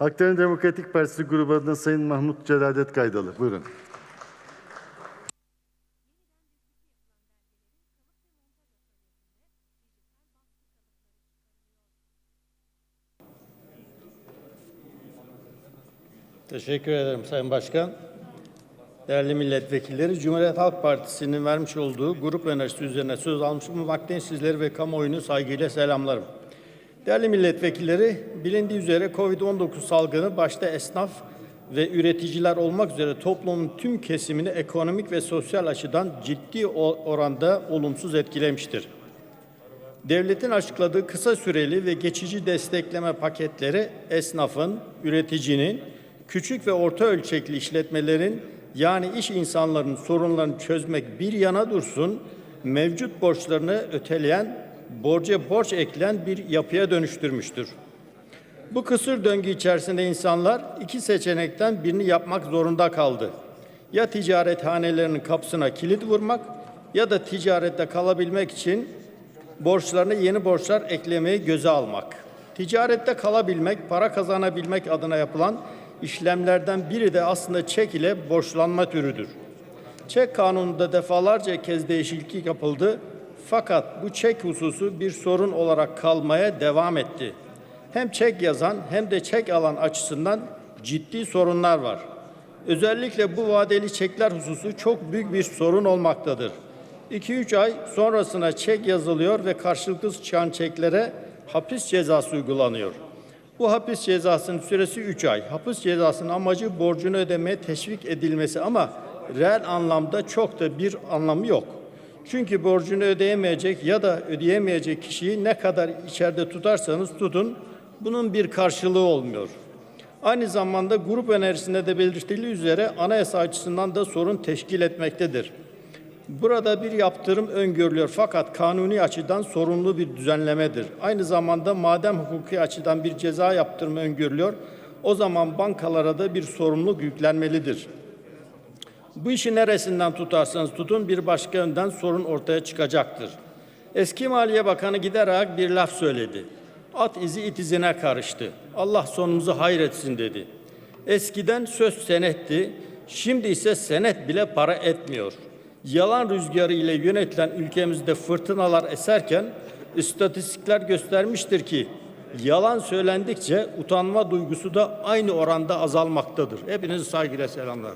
Halkların Demokratik Partisi grubu adına Sayın Mahmut Celadet Kaydalı. Buyurun. Teşekkür ederim Sayın Başkan. Değerli milletvekilleri, Cumhuriyet Halk Partisi'nin vermiş olduğu grup önerisi üzerine söz almış bulunmaktayım. Sizleri ve kamuoyunu saygıyla selamlarım. Değerli milletvekilleri, bilindiği üzere COVID-19 salgını başta esnaf ve üreticiler olmak üzere toplumun tüm kesimini ekonomik ve sosyal açıdan ciddi oranda olumsuz etkilemiştir. Devletin açıkladığı kısa süreli ve geçici destekleme paketleri esnafın, üreticinin, küçük ve orta ölçekli işletmelerin yani iş insanlarının sorunlarını çözmek bir yana dursun, mevcut borçlarını öteleyen, borca borç ekleyen bir yapıya dönüştürmüştür. Bu kısır döngü içerisinde insanlar iki seçenekten birini yapmak zorunda kaldı. Ya ticarethanelerinin kapısına kilit vurmak ya da ticarette kalabilmek için borçlarına yeni borçlar eklemeyi göze almak. Ticarette kalabilmek, para kazanabilmek adına yapılan işlemlerden biri de aslında çek ile borçlanma türüdür. Çek kanununda defalarca kez değişiklik yapıldı fakat bu çek hususu bir sorun olarak kalmaya devam etti. Hem çek yazan hem de çek alan açısından ciddi sorunlar var. Özellikle bu vadeli çekler hususu çok büyük bir sorun olmaktadır. 2-3 ay sonrasına çek yazılıyor ve karşılıklı çıkan çeklere hapis cezası uygulanıyor. Bu hapis cezasının süresi 3 ay. Hapis cezasının amacı borcunu ödemeye teşvik edilmesi ama reel anlamda çok da bir anlamı yok. Çünkü borcunu ödeyemeyecek ya da ödeyemeyecek kişiyi ne kadar içeride tutarsanız tutun bunun bir karşılığı olmuyor. Aynı zamanda grup önerisinde de belirtildiği üzere anayasa açısından da sorun teşkil etmektedir. Burada bir yaptırım öngörülüyor fakat kanuni açıdan sorunlu bir düzenlemedir. Aynı zamanda madem hukuki açıdan bir ceza yaptırımı öngörülüyor, o zaman bankalara da bir sorumluluk yüklenmelidir. Bu işi neresinden tutarsanız tutun bir başka yönden sorun ortaya çıkacaktır. Eski Maliye Bakanı giderek bir laf söyledi. At izi it izine karıştı. Allah sonumuzu hayretsin dedi. Eskiden söz senetti, şimdi ise senet bile para etmiyor. Yalan rüzgarı ile yönetilen ülkemizde fırtınalar eserken istatistikler göstermiştir ki yalan söylendikçe utanma duygusu da aynı oranda azalmaktadır. Hepinizi saygıyla selamlar.